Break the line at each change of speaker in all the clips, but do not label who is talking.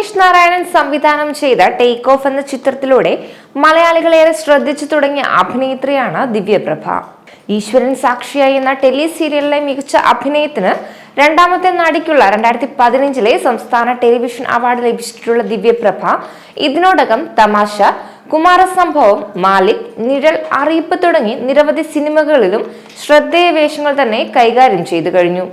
അഭിനേഷ് നാരായണൻ സംവിധാനം ചെയ്ത take off എന്ന ചിത്രത്തിലൂടെ മലയാളികളേറെ ശ്രദ്ധിച്ചു തുടങ്ങിയ അഭിനേത്രിയാണ് ദിവ്യപ്രഭ. ഈശ്വരൻ സാക്ഷിയായി എന്ന ടെലി സീരിയലിലെ മികച്ച അഭിനയത്തിന് രണ്ടാമത്തെ നടിക്കുള്ള രണ്ടായിരത്തി പതിനഞ്ചിലെ സംസ്ഥാന ടെലിവിഷൻ അവാർഡ് ലഭിച്ചിട്ടുള്ള ദിവ്യപ്രഭ ഇതിനോടകം തമാശ കുമാരസംഭവം മാലിക് നിഴൽ അറിയിപ്പ് തുടങ്ങി നിരവധി സിനിമകളിലും ശ്രദ്ധേയ വേഷങ്ങൾ തന്നെ കൈകാര്യം ചെയ്തു കഴിഞ്ഞു.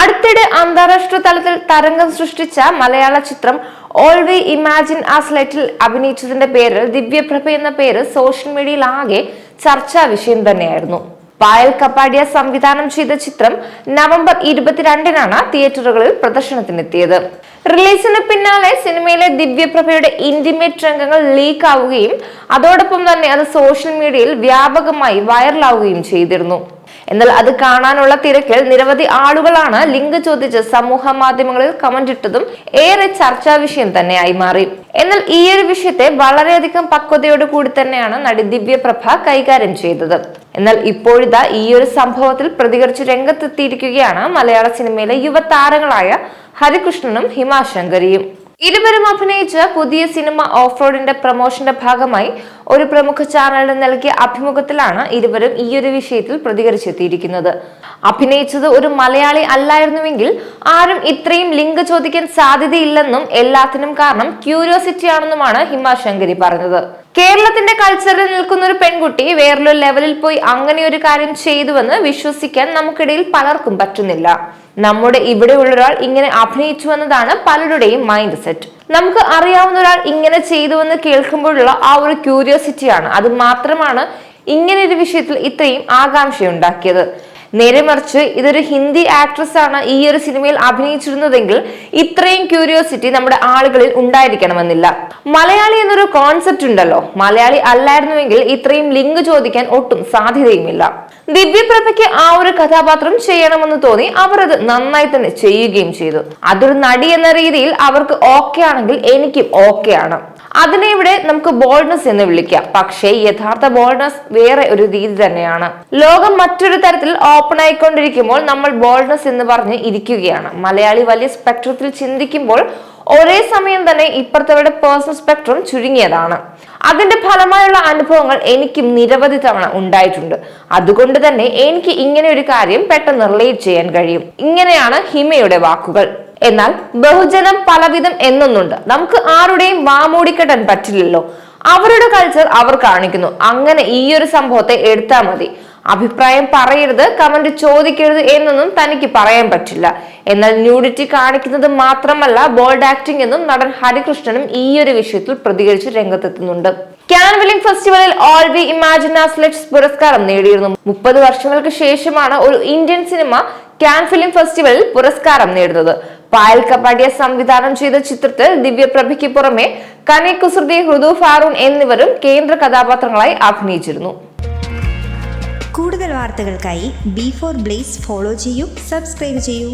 അടുത്തിടെ അന്താരാഷ്ട്ര തലത്തിൽ തരംഗം സൃഷ്ടിച്ച മലയാള ചിത്രം ഓൾ വി ഇമാജിൻ ആസ് ലെറ്റിൽ അഭിനയിച്ചതിന്റെ പേരിൽ ദിവ്യപ്രഭ എന്ന പേര് സോഷ്യൽ മീഡിയയിൽ ആകെ ചർച്ചാ വിഷയം തന്നെയായിരുന്നു. പായൽ കപ്പാടിയ സംവിധാനം ചെയ്ത ചിത്രം നവംബർ ഇരുപത്തിരണ്ടിനാണ് തിയേറ്ററുകളിൽ പ്രദർശനത്തിനെത്തിയത്. റിലീസിന് പിന്നാലെ സിനിമയിലെ ദിവ്യപ്രഭയുടെ ഇന്റിമേറ്റ് രംഗങ്ങൾ ലീക്ക് ആവുകയും അതോടൊപ്പം തന്നെ അത് സോഷ്യൽ മീഡിയയിൽ വ്യാപകമായി വൈറലാവുകയും ചെയ്തിരുന്നു. എന്നാൽ അത് കാണാനുള്ള തിരക്കിൽ നിരവധി ആളുകളാണ് ലിങ്ക് ചോദിച്ച് സമൂഹ മാധ്യമങ്ങളിൽ കമന്റ് ഇട്ടതും ഏറെ ചർച്ചാ വിഷയം തന്നെയായി മാറി. എന്നാൽ ഈ ഒരു വിഷയത്തെ വളരെയധികം പക്വതയോട് കൂടി തന്നെയാണ് നടി ദിവ്യപ്രഭ കൈകാര്യം ചെയ്തത്. എന്നാൽ ഇപ്പോഴിതാ ഈ ഒരു സംഭവത്തിൽ പ്രതികരിച്ച് രംഗത്തെത്തിയിരിക്കുകയാണ് മലയാള സിനിമയിലെ യുവതാരങ്ങളായ ഹരികൃഷ്ണനും ഹിമാശങ്കരിയും ഇരുവരും അഭിനയിച്ച പുതിയ സിനിമ ഓഫ് റോഡിന്റെ പ്രൊമോഷന്റെ ഭാഗമായി ഒരു പ്രമുഖ ചാനലിന് നൽകിയ അഭിമുഖത്തിലാണ് ഇരുവരും ഈയൊരു വിഷയത്തിൽ പ്രതികരിച്ചെത്തിയിരിക്കുന്നത്. അഭിനയിച്ചത് ഒരു മലയാളി അല്ലായിരുന്നുവെങ്കിൽ ആരും ഇത്രയും ലിങ്ക് ചോദിക്കാൻ സാധ്യതയില്ലെന്നും എല്ലാത്തിനും കാരണം ക്യൂരിയോസിറ്റി ആണെന്നുമാണ് ഹിമാശങ്കരി പറഞ്ഞത്. കേരളത്തിന്റെ കൾച്ചറിൽ നിൽക്കുന്ന ഒരു പെൺകുട്ടി വേറൊരു ലെവലിൽ പോയി അങ്ങനെ ഒരു കാര്യം ചെയ്തുവെന്ന് വിശ്വസിക്കാൻ നമുക്കിടയിൽ പലർക്കും പറ്റുന്നില്ല. നമ്മുടെ ഇവിടെയുള്ള ഒരാൾ ഇങ്ങനെ അഭിനയിച്ചു എന്നതാണ് പലരുടെയും മൈൻഡ് സെറ്റ് നമുക്ക് അറിയാവുന്ന ഒരാൾ ഇങ്ങനെ ചെയ്തുവെന്ന് കേൾക്കുമ്പോഴുള്ള ആ ഒരു ക്യൂരിയോസിറ്റിയാണ് അത് മാത്രമാണ് ഇങ്ങനെ ഒരു വിഷയത്തിൽ ഇത്രയും ആകാംക്ഷയുണ്ടാക്കിയത്. നേരെ മറിച്ച് ഇതൊരു ഹിന്ദി ആക്ട്രസ് ആണ് ഈ ഒരു സിനിമയിൽ അഭിനയിച്ചിരുന്നതെങ്കിൽ ഇത്രയും ക്യൂരിയോസിറ്റി നമ്മുടെ ആളുകളിൽ ഉണ്ടായിരിക്കണമെന്നില്ല. മലയാളി എന്നൊരു കോൺസെപ്റ്റ് ഉണ്ടല്ലോ. മലയാളി അല്ലായിരുന്നുവെങ്കിൽ ഇത്രയും ലിങ്ക് ചോദിക്കാൻ ഒട്ടും സാധ്യതയുമില്ല. ദിവ്യപ്രഭയ്ക്ക് ആ ഒരു കഥാപാത്രം ചെയ്യണമെന്ന് തോന്നി അവർ അത് നന്നായി തന്നെ ചെയ്യുകയും ചെയ്തു. അതൊരു നടി എന്ന രീതിയിൽ അവർക്ക് ഓക്കെ ആണെങ്കിൽ എനിക്കും ഓക്കെ ആണ്. അതിനെ ഇവിടെ നമുക്ക് ബോൾഡ്നസ് എന്ന് വിളിക്കാം. പക്ഷേ യഥാർത്ഥ ബോൾഡ്നസ് വേറെ ഒരു രീതി തന്നെയാണ്. ലോകം മറ്റൊരു തരത്തിൽ ഓപ്പൺ ആയിക്കൊണ്ടിരിക്കുമ്പോൾ നമ്മൾ ബോൾഡ്നസ് എന്ന് പറഞ്ഞ് ഇരിക്കുകയാണ്. മലയാളി വലിയ സ്പെക്ട്രത്തിൽ ചിന്തിക്കുമ്പോൾ ഒരേ സമയം തന്നെ ഇപ്പുറത്തവരുടെ പേഴ്സണൽ സ്പെക്ട്രം ചുരുങ്ങിയതാണ്. അതിന്റെ ഫലമായുള്ള അനുഭവങ്ങൾ എനിക്കും നിരവധി തവണ ഉണ്ടായിട്ടുണ്ട്. അതുകൊണ്ട് തന്നെ എനിക്ക് ഇങ്ങനെ ഒരു കാര്യം പെട്ടെന്ന് റിലേറ്റ് ചെയ്യാൻ കഴിയും. ഇങ്ങനെയാണ് ഹിമയുടെ വാക്കുകൾ. എന്നാൽ ബഹുജനം പലവിധം എന്നൊന്നുണ്ട്. നമുക്ക് ആരുടെയും വാമൂടിക്കെട്ടാൻ പറ്റില്ലല്ലോ. അവരുടെ കൾച്ചർ അവർ കാണിക്കുന്നു. അങ്ങനെ ഈ ഒരു സംഭവത്തെ എടുത്താൽ മതി. അഭിപ്രായം പറയരുത് കമന്റ് ചോദിക്കരുത് എന്നൊന്നും തനിക്ക് പറയാൻ പറ്റില്ല. എന്നാൽ ന്യൂഡിറ്റി കാണിക്കുന്നത് മാത്രമല്ല ബോൾഡ് ആക്ടിംഗ് എന്നും നടൻ ഹരികൃഷ്ണനും ഈ ഒരു വിഷയത്തിൽ പ്രതികരിച്ച് രംഗത്തെത്തുന്നുണ്ട്. ക്യാൻ ഫെസ്റ്റിവലിൽ ഓൾ വി ഇമാജിനാസ്ലെറ്റ്സ് പുരസ്കാരം നേടിയിരുന്നു. മുപ്പത് വർഷങ്ങൾക്ക് ശേഷമാണ് ഒരു ഇന്ത്യൻ സിനിമ ക്യാൻ ഫിലിം ഫെസ്റ്റിവലിൽ പുരസ്കാരം നേടുന്നത്. പായൽ കപ്പാടിയ സംവിധാനം ചെയ്ത ചിത്രത്തിൽ ദിവ്യപ്രഭയ്ക്ക് പുറമെ കനെ കുസൃതി ഹൃദു ഫാറൂൺ എന്നിവരും കേന്ദ്ര കഥാപാത്രങ്ങളായി അഭിനയിച്ചിരുന്നു.
കൂടുതൽ വാർത്തകൾക്കായി ബി ഫോർ ബ്ലേസ് ഫോളോ ചെയ്യൂ സബ്സ്ക്രൈബ് ചെയ്യൂ.